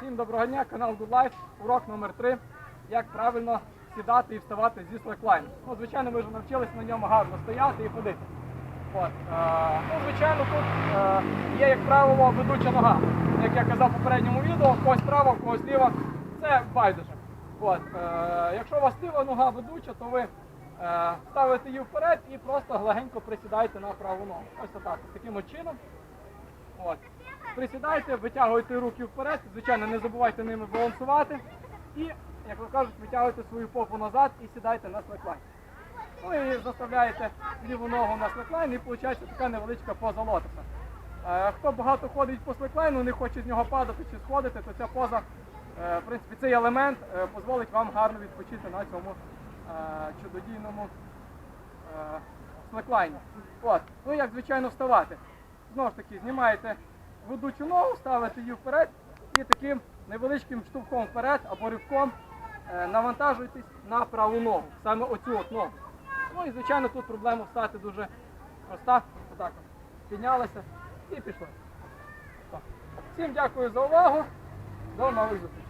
Всім доброго дня, канал Good Life, урок номер 3 Як правильно сідати і вставати зі слеклайну. Ну, звичайно, ми вже навчились на ньому гарно стояти і ходити. От, е, ну, звичайно, тут е, є, як правило, ведуча нога. Як я казав в попередньому відео, когось права, когось ліва. Це байдуже. От, е, якщо у вас ліва нога ведуча, то ви ставите її вперед і просто легенько присідаєте на праву ногу. Ось отак, таким чином. От. Присідайте, витягуйте руки вперед, звичайно, не забувайте ними балансувати. І, як ви кажуть, витягуйте свою попу назад і сідайте на слеклайн. Ну і заставляєте ліву ногу на слеклайн і виходить така невеличка поза лотоса. Е, Хто багато ходить по слеклайну, не хоче з нього падати чи сходити, то ця поза, е, в принципі, цей елемент е, дозволить вам гарно відпочити на цьому чудодійному слеклайні. От. Ну як звичайно вставати. Знову ж таки, знімаєте ведучу ногу, ставити її вперед і таким невеличким штовхом вперед або ривком навантажуйтесь навантажуєтесь на праву ногу, саме оцю от ногу. Ну і звичайно тут проблема встати дуже проста. Отак от. Піднялися і пішла. Всім дякую за увагу. До нових зустрічей.